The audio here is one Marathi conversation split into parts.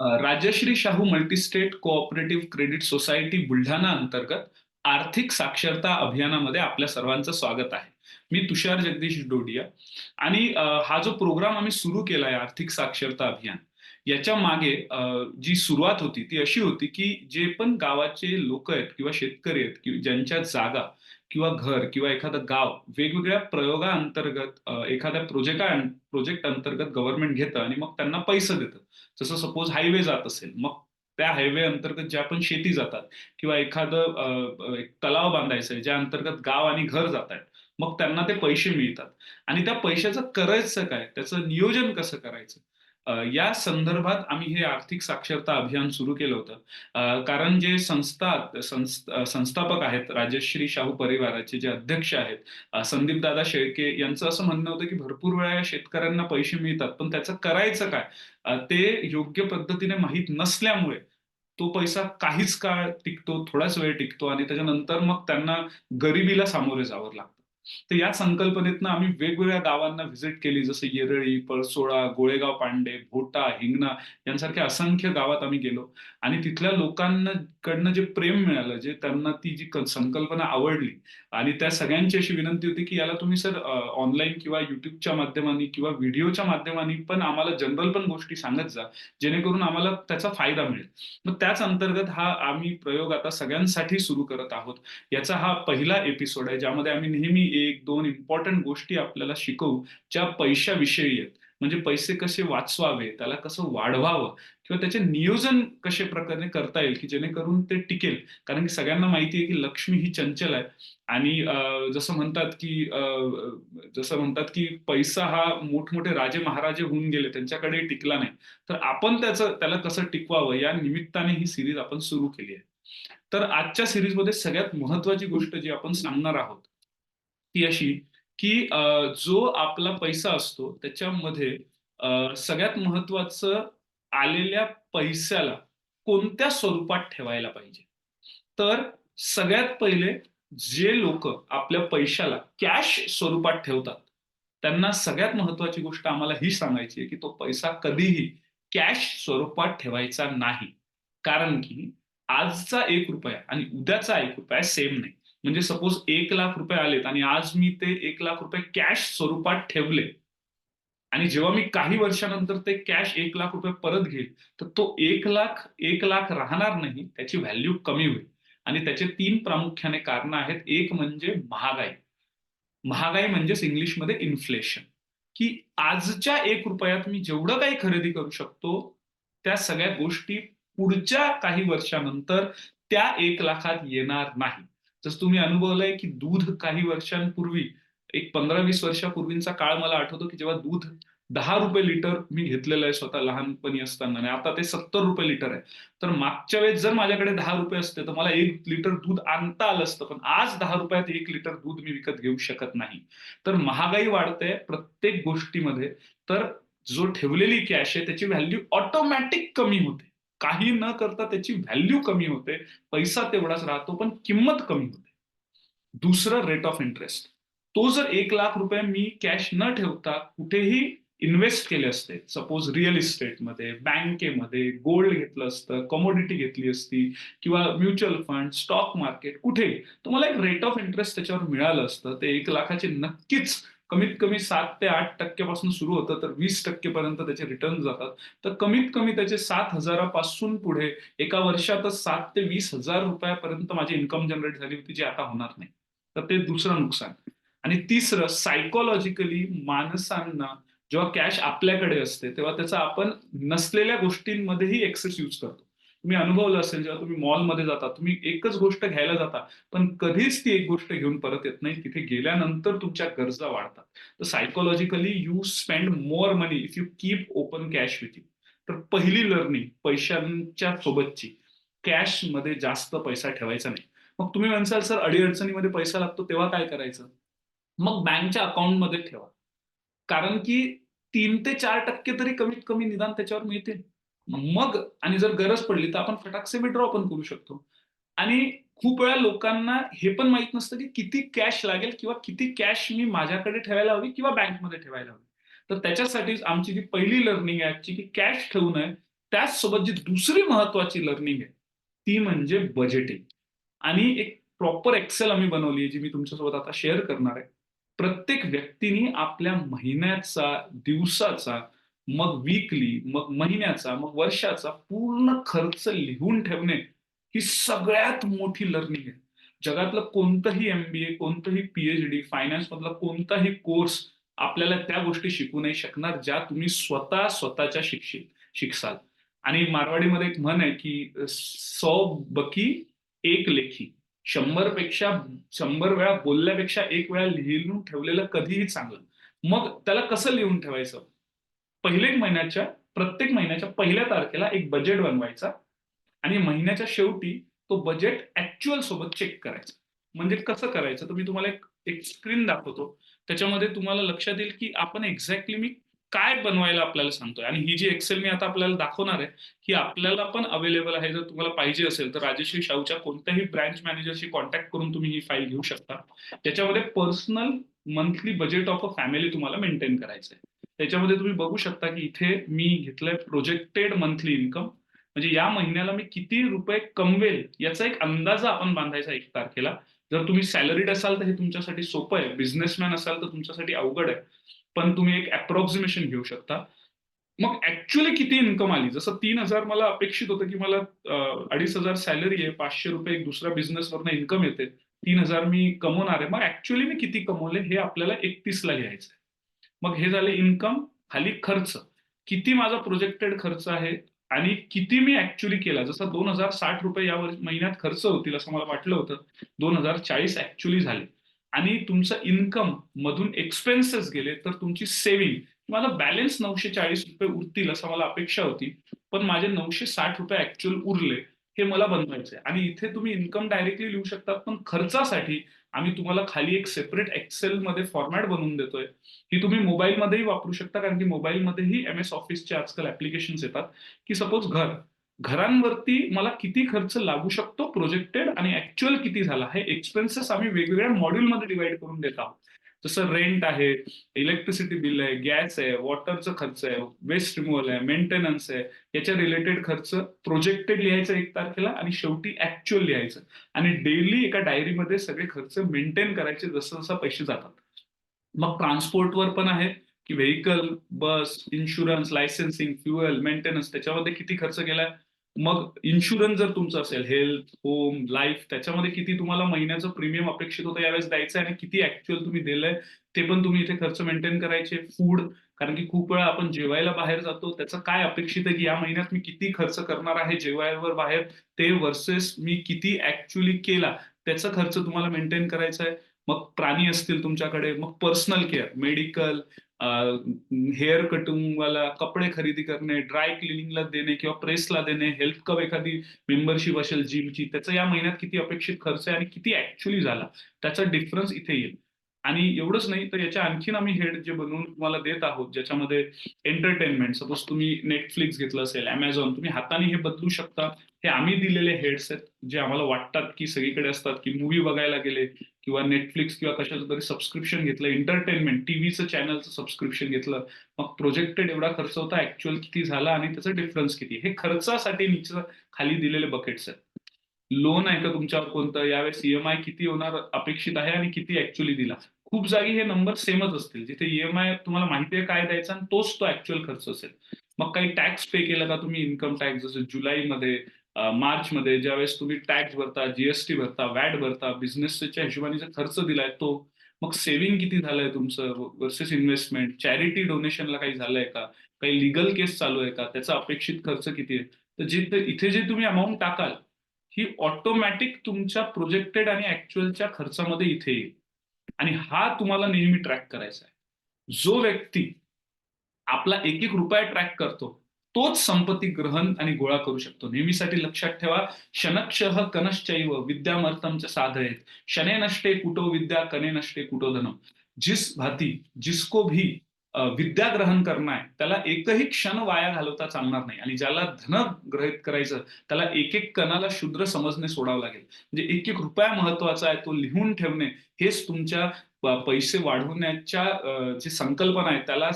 Rajshree Shahu multistate cooperative credit society Buldhana अंतर्गत आर्थिक साक्षरता अभियानामध्ये आपल्या सर्वांचं स्वागत आहे. मी तुषार जगदीश डोडिया आणि हा जो प्रोग्राम आम्ही सुरू केला आहे आर्थिक साक्षरता अभियान याच्या मागे जी सुरुवात होती ती अशी होती की जे पण गावाचे लोक आहेत किंवा शेतकरी आहेत की ज्यांच्या जागा किंवा घर किंवा एखादं गाव वेगवेगळ्या प्रयोगाअंतर्गत एखाद्या प्रोजेक्टा प्रोजेक्ट अंतर्गत गव्हर्नमेंट घेतं आणि मग त्यांना पैसे देतं. जसं सपोज हायवे जात असेल मग त्या हायवे अंतर्गत ज्या पण शेती जातात किंवा एखादं एक तलाव बांधायचं आहे ज्या अंतर्गत गाव आणि घर जात आहेत मग त्यांना ते पैसे मिळतात. आणि त्या पैशाचं करायचं काय? त्याचं नियोजन कसं करायचं? या संदर्भात आम्ही हे आर्थिक साक्षरता अभियान सुरू केलं होतं. कारण जे संस्था संस्थापक आहेत राजश्री शाहू परिवाराचे जे अध्यक्ष आहेत संदीप दादा शेळके यांचं असं म्हणणं होतं की भरपूर वेळा या शेतकऱ्यांना पैसे मिळतात पण त्याचं करायचं काय? ते योग्य पद्धतीने माहीत नसल्यामुळे तो पैसा काहीच काळ टिकतो थोडाच वेळ टिकतो आणि त्याच्यानंतर मग त्यांना गरिबीला सामोरे जावं लागतं. तर या संकल्पनेतनं आम्ही वेगवेगळ्या गावांना व्हिजिट केली जसं येरळी पळसोळा गोळेगाव पांडे भोटा हिंगणा यांसारख्या असंख्य गावात आम्ही गेलो. आणि तिथल्या लोकांना कडनं जे प्रेम मिळालं जे त्यांना ती जी संकल्पना आवडली आणि त्या सगळ्यांची अशी विनंती होती की याला तुम्ही सर ऑनलाईन किंवा युट्यूबच्या माध्यमाने किंवा व्हिडिओच्या माध्यमाने पण आम्हाला जनरल पण गोष्टी सांगत जा जेणेकरून आम्हाला त्याचा फायदा मिळेल. मग त्याच अंतर्गत हा आम्ही प्रयोग आता सगळ्यांसाठी सुरू करत आहोत. याचा हा पहिला एपिसोड आहे ज्यामध्ये आम्ही नेहमी एक दोन इम्पॉर्टंट गोष्टी आपल्याला शिकवू ज्या पैशाविषयी आहेत. म्हणजे पैसे कसे वाचवावे त्याला कसं वाढवावं किंवा त्याचे नियोजन कशा प्रकारे करता येईल की जेणेकरून ते टिकेल? कारण की सगळ्यांना माहिती आहे की लक्ष्मी ही चंचल आहे आणि जसं म्हणतात की जसं म्हणतात की पैसा हा मोठमोठे राजे महाराजे होऊन गेले त्यांच्याकडे टिकला नाही. तर आपण त्याचं त्याला कसं टिकवावं या निमित्ताने ही सिरीज आपण सुरू केली आहे. तर आजच्या सिरीजमध्ये सगळ्यात महत्वाची गोष्ट जी आपण सांगणार आहोत ती अशी की जो आपला पैसा असतो त्याच्यामध्ये सगळ्यात महत्वाचं आलेल्या पैशाला कोणत्या स्वरूपात ठेवायला पाहिजे? तर सगळ्यात पहिले जे लोक आपल्या पैशाला कॅश स्वरूपात ठेवतात त्यांना सगळ्यात महत्वाची गोष्ट आम्हाला ही सांगायची आहे की तो पैसा कधीही कॅश स्वरूपात ठेवायचा नाही. कारण की आजचा एक रुपया आणि उद्याचा एक रुपया सेम नाही. म्हणजे सपोज एक लाख रुपये आलेत आणि आज मी ते एक लाख रुपये कॅश स्वरूपात ठेवले आणि जेव्हा मी काही वर्षानंतर ते कॅश एक लाख रुपये परत घेईल तर तो एक लाख एक लाख राहणार नाही त्याची व्हॅल्यू कमी होईल. आणि त्याचे तीन प्रामुख्याने कारण आहेत. एक म्हणजे महागाई. महागाई म्हणजेच इंग्लिशमध्ये इन्फ्लेशन की आजच्या एक रुपयात मी जेवढं काही खरेदी करू शकतो त्या सगळ्या गोष्टी पुढच्या काही वर्षानंतर त्या एक लाखात येणार नाही. जसं तुम्ही अनुभवलंय की दूध काही वर्षांपूर्वी एक पंधरा वीस वर्षापूर्वींचा काळ मला आठवतो की जेव्हा दूध दहा रुपये लिटर मी घेतलेलं आहे स्वतः लहानपणी असताना. आणि आता ते सत्तर रुपये लिटर आहे. तर मागच्या वेळेस जर माझ्याकडे दहा रुपये असते तर मला एक लिटर दूध आणता आलं असतं. पण आज दहा रुपयात एक लिटर दूध मी विकत घेऊ शकत नाही. तर महागाई वाढते प्रत्येक गोष्टीमध्ये. तर जो ठेवलेली कॅश आहे त्याची व्हॅल्यू ऑटोमॅटिक कमी होते. काही न करता त्याची व्हॅल्यू कमी होते पैसा तेवढाच राहतो पण किंमत कमी होते. दुसरं रेट ऑफ इंटरेस्ट तो जर एक लाख रुपये मी कॅश न ठेवता कुठेही इन्व्हेस्ट केले असते सपोज रिअल इस्टेटमध्ये बँकेमध्ये गोल्ड घेतलं असतं कमोडिटी घेतली असती किंवा म्युच्युअल फंड स्टॉक मार्केट कुठे तुम्हाला एक रेट ऑफ इंटरेस्ट त्याच्यावर मिळालं असतं ते एक लाखाचे नक्कीच कमीत कमी सात ते आठ टक्क्यापासून सुरू होतं तर वीस टक्केपर्यंत त्याचे रिटर्न जातात. तर कमीत कमी त्याचे सात हजारापासून पुढे एका वर्षातच सात ते वीस हजार रुपयापर्यंत माझी इन्कम जनरेट झाली होती जी आता होणार नाही. तर ते दुसरं नुकसान. आणि तिसरं सायकोलॉजिकली माणसांना जेव्हा कॅश आपल्याकडे असते तेव्हा त्याचा आपण नसलेल्या गोष्टींमध्येही एक्सेस यूज करतो. तुम्ही अनुभवलं असेल जेव्हा तुम्ही मॉलमध्ये जाता तुम्ही एकच गोष्ट घ्यायला जाता पण कधीच ती एक गोष्ट घेऊन परत येत नाही. तिथे गेल्यानंतर तुमच्या गरजा वाढतात. तर psychologically you spend more money if you keep open cash with you तर पहिली लर्निंग पैशांच्या सोबतची. कॅशमध्ये जास्त पैसा ठेवायचा नाही. मग तुम्ही म्हणसाल सर अडीअडचणीमध्ये पैसा लागतो तेव्हा काय करायचं? मग बँकच्या अकाउंटमध्ये ठेवा. कारण की तीन ते चार टक्के तरी कमीत कमी निदान त्याच्यावर मिळते मग आणि जर गरज पडली तर आपण फटाकसे विड्रॉ पण करू शकतो. आणि खूप वेळा लोकांना हे पण माहीत नसतं की किती कॅश लागेल किंवा किती कॅश मी माझ्याकडे ठेवायला हवी किंवा बँकमध्ये ठेवायला हवी. तर त्याच्यासाठीच आमची जी पहिली लर्निंग आहे आजची की कॅश ठेवू नये त्याचसोबत जी दुसरी महत्वाची लर्निंग आहे ती म्हणजे बजेटिंग आणि एक प्रॉपर एक्सेल आम्ही बनवली आहे जी मी तुमच्यासोबत आता शेअर करणार आहे. प्रत्येक व्यक्तीने आपल्या महिन्याचा दिवसाचा मग वीकली मग महिन्याचा मग वर्षाचा पूर्ण खर्च लिहून ठेवणे ही सगळ्यात मोठी लर्निंग आहे. जगातलं कोणतंही एमबीए कोणतंही पीएचडी फायनान्स मधला कोणताही कोर्स आपल्याला त्या गोष्टी शिकू नाही शकणार ज्या तुम्ही स्वतः स्वतःच्या शिक्षित शिकसाल. आणि मारवाडीमध्ये एक म्हण आहे की सौ बकी एक लेखी. शंभरपेक्षा शंभर वेळा बोलल्यापेक्षा एक वेळा लिहून ठेवलेलं कधीही चांगलं. मग त्याला कसं लिहून ठेवायचं? पहिल्या महिन्याच्या प्रत्येक महिन्याच्या पहिल्या तारखेला एक बजेट बनवायचा आणि महिन्याच्या शेवटी तो बजेट ऍक्च्युअल सोबत चेक करायचा. म्हणजे कसं करायचं? तर मी तुम्हाला एक एक स्क्रीन दाखवतो. त्याच्यामध्ये तुम्हाला लक्षात येईल की आपण एक्झॅक्टली मी काय बनवायला आपल्याला सांगतोय. आणि ही जी एक्सेल मी आता आपल्याला दाखवणार आहे ही आपल्याला पण अवेलेबल आहे. जर तुम्हाला पाहिजे असेल तर राजेश्री शाहूच्या कोणत्याही ब्रँच मॅनेजरशी कॉन्टॅक्ट करून तुम्ही ही फाईल घेऊ शकता. त्याच्यामध्ये personal monthly budget of a family तुम्हाला मेंटेन करायचं आहे त्याच्यामध्ये तुम्ही बघू शकता की इथे मी घेतलंय प्रोजेक्टेड मंथली इन्कम म्हणजे या महिन्याला मी किती रुपये कमवेल याचा एक अंदाज आपण बांधायचा एक तारखेला. जर तुम्ही सॅलरीड असाल तर हे तुमच्यासाठी सोपं आहे. बिझनेसमॅन असाल तर तुमच्यासाठी अवघड आहे. पण तुम्ही एक अप्रॉक्सिमेशन घेऊ शकता. मग ऍक्च्युअली किती इन्कम आली? जसं तीन हजार मला अपेक्षित होतं की मला अडीच हजार सॅलरी आहे पाचशे रुपये एक दुसऱ्या बिझनेसवरनं इन्कम येते. तीन हजार मी कमवणार आहे. मग ऍक्च्युअली मी किती कमवले हे आपल्याला एकतीसला लिहायचं आहे मग हे झाले इन्कम खाली खर्च. किती माझा प्रोजेक्टेड खर्च आहे आणि किती मी ऍक्च्युली केला? जसं दोन हजार साठ रुपये या महिन्यात खर्च होतील असं मला वाटलं होतं. दोन हजार चाळीस ऍक्च्युली झाले. आणि तुमचं इन्कम मधून एक्सपेन्सेस गेले तर तुमची सेव्हिंग मला बॅलन्स नऊशे चाळीस रुपये उरतील असं मला अपेक्षा होती. पण माझे नऊशे साठ रुपये ऍक्च्युअल उरले. हे मला बनवायचंय. आणि इथे तुम्ही इन्कम डायरेक्टली लिहू शकतात पण खर्चासाठी आम्ही तुम्हाला खाली एक सेपरेट एक्सेल मध्ये फॉर्मॅट बनवून देतोय. ही तुम्ही मोबाईलमध्येही वापरू शकता कारण की मोबाईलमध्येही एम एस ऑफिसचे आजकाल ऍप्लिकेशन येतात. की सपोज घर घरांवरती मला किती खर्च लागू शकतो प्रोजेक्टेड आणि ऍक्च्युअल किती झाला? हे एक्सपेन्सेस आम्ही वेगवेगळ्या मॉड्यूलमध्ये डिवाइड करून देत आहोत. जसं रेंट आहे इलेक्ट्रिसिटी बिल आहे गॅस आहे वॉटरचा खर्च आहे वेस्ट रिमूव्हल आहे मेंटेनन्स आहे याच्या रिलेटेड खर्च प्रोजेक्टेड लिहायचं एक तारखेला आणि शेवटी ऍक्च्युअल लिहायचं. आणि डेली एका डायरीमध्ये सगळे खर्च मेंटेन करायचे जसं जसं पैसे जातात. मग ट्रान्सपोर्टवर पण आहे की vehicle bus insurance licensing fuel maintenance त्याच्यामध्ये किती खर्च केलाय? मग इन्शुरन्स जर तुमचं असेल हेल्थ होम लाईफ त्याच्यामध्ये किती तुम्हाला महिन्याचं प्रीमियम अपेक्षित होतं यावेळेस द्यायचं आणि किती ऍक्च्युअल तुम्ही दिलंय ते पण तुम्ही इथे खर्च मेंटेन करायचे. फूड कारण की खूप वेळा आपण जेवायला बाहेर जातो त्याचं काय अपेक्षित आहे की या महिन्यात मी किती खर्च करणार आहे जेवायवर बाहेर ते वर्सेस मी किती ऍक्च्युअली केला त्याचा खर्च तुम्हाला मेंटेन करायचा आहे. मग प्राणी असतील तुमच्याकडे मग पर्सनल केअर मेडिकल हेअर कटिंगवाला कपडे खरेदी करणे ड्राय क्लिनिंगला देणे किंवा प्रेसला देणे हेल्थ कप एखादी मेंबरशिप असेल जिमची त्याचा या महिन्यात किती अपेक्षित खर्च आहे आणि किती ऍक्च्युली झाला त्याचा डिफरन्स इथे येईल. आणि एवढंच नाही तर याच्या आणखीन आम्ही हेड जे बनवून तुम्हाला देत आहोत ज्याच्यामध्ये एंटरटेनमेंट सपोज तुम्ही नेटफ्लिक्स घेतलं असेल अमेझॉन तुम्ही हाताने हे बदलू शकता. हे आम्ही दिलेले हेड्स आहेत जे आम्हाला वाटतात की सगळीकडे असतात की मूवी बघायला गेले किंवा नेटफ्लिक्स किंवा कशाचं तरी सबस्क्रिप्शन घेतलं एंटरटेनमेंट टीव्हीचं चॅनलचं सबस्क्रिप्शन घेतलं. मग प्रोजेक्टेड एवढा खर्च होता ऍक्च्युअल किती झाला आणि त्याचा डिफरन्स किती? हे खर्चासाठी नीचे खाली दिलेले बकेट्स आहेत. लोन आहे का तुमच्यावर कोणतं? यावेळेस ईएमआय किती होणार अपेक्षित आहे आणि किती ऍक्च्युअली दिला? खूप जागी हे नंबर सेमच असतील. जिथे ईएमआय तुम्हाला माहिती आहे काय द्यायचा आणि तोच तो ऍक्च्युअल खर्च असेल. मग काही टॅक्स पे केला का तुम्ही इन्कम टॅक्स जसं जुलैमध्ये मार्च मध्ये ज्यावेळेस तुम्ही टॅक्स भरता जीएसटी भरता वॅट भरता बिझनेसच्या हिशोबाने जो खर्च दिलाय तो मग सेव्हिंग किती झालंय तुमचं? वर्सेस इन्व्हेस्टमेंट चॅरिटी डोनेशनला काही झालंय का? काही लिगल केस चालू आहे का? त्याचा अपेक्षित खर्च किती आहे? तर जिथे इथे जे तुम्ही अमाऊंट टाकाल ही ऑटोमॅटिक तुमच्या प्रोजेक्टेड आणि ऍक्च्युअलच्या खर्चामध्ये इथे येईल. आणि हा तुम्हाला नेहमी ट्रॅक करायचा आहे. जो व्यक्ती आपला एक एक रुपया ट्रॅक करतो तोच संपत्ती ग्रहण आणि गोळा करू शकतो. नेहमीसाठी लक्षात ठेवा शनक्षह कनश्चैव विद्यामर्थमच्या साधयेत. शने नष्टे कुटो विद्या कने नष्टे कुटो धनम. जिस भाती जिसको भी विद्या ग्रहण करणं आहे त्याला एकही क्षण वाया घालवता चालणार नाही. आणि ज्याला धन ग्रहित करायचं त्याला एक एक कणाला शूद्र समजणे सोडावं लागेल. म्हणजे एक एक रुपया महत्त्वाचा आहे तो लिहून ठेवणे हेच तुमच्या पैसे वाढवण्याच्या जी संकल्पना आहे त्याला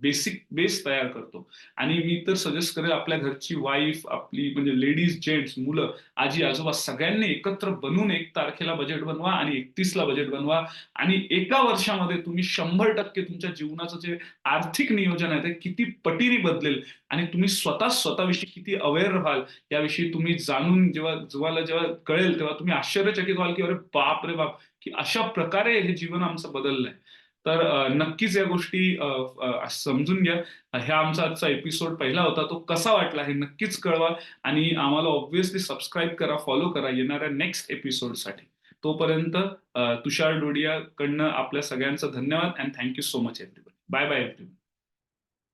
बेसिक बेस तयार करतो. आणि मी तर सजेस्ट करेल आपल्या घरची वाईफ आपली म्हणजे लेडीज जेंट्स मुलं आजी आजोबा सगळ्यांनी एकत्र बनून एक तारखेला बजेट बनवा आणि एकतीसला बजेट बनवा. आणि एका वर्षामध्ये तुम्ही शंभर टक्के तुमच्या जीवनाचं जे आर्थिक नियोजन आहे ते किती पटीने बदलेल. आणि तुम्ही स्वतः स्वतःविषयी किती अवेअर व्हाल याविषयी तुम्ही जाणून जेव्हा तुम्हाला जेव्हा कळेल तेव्हा तुम्ही आश्चर्यचकित व्हाल की अरे बाप रे बाप की अशा प्रकारे हे जीवन आमचं बदललंय. तर नक्कीच या गोष्टी समजून घ्या. ह्या आमचा आजचा एपिसोड पहिला होता तो कसा वाटला हे नक्कीच कळवा. आणि आम्हाला ऑब्व्हियसली सबस्क्राईब करा फॉलो करा येणाऱ्या नेक्स्ट एपिसोडसाठी तोपर्यंत तुषार डोडिया कडनं आपल्या सगळ्यांचं धन्यवाद and thank you so much everyone bye bye everyone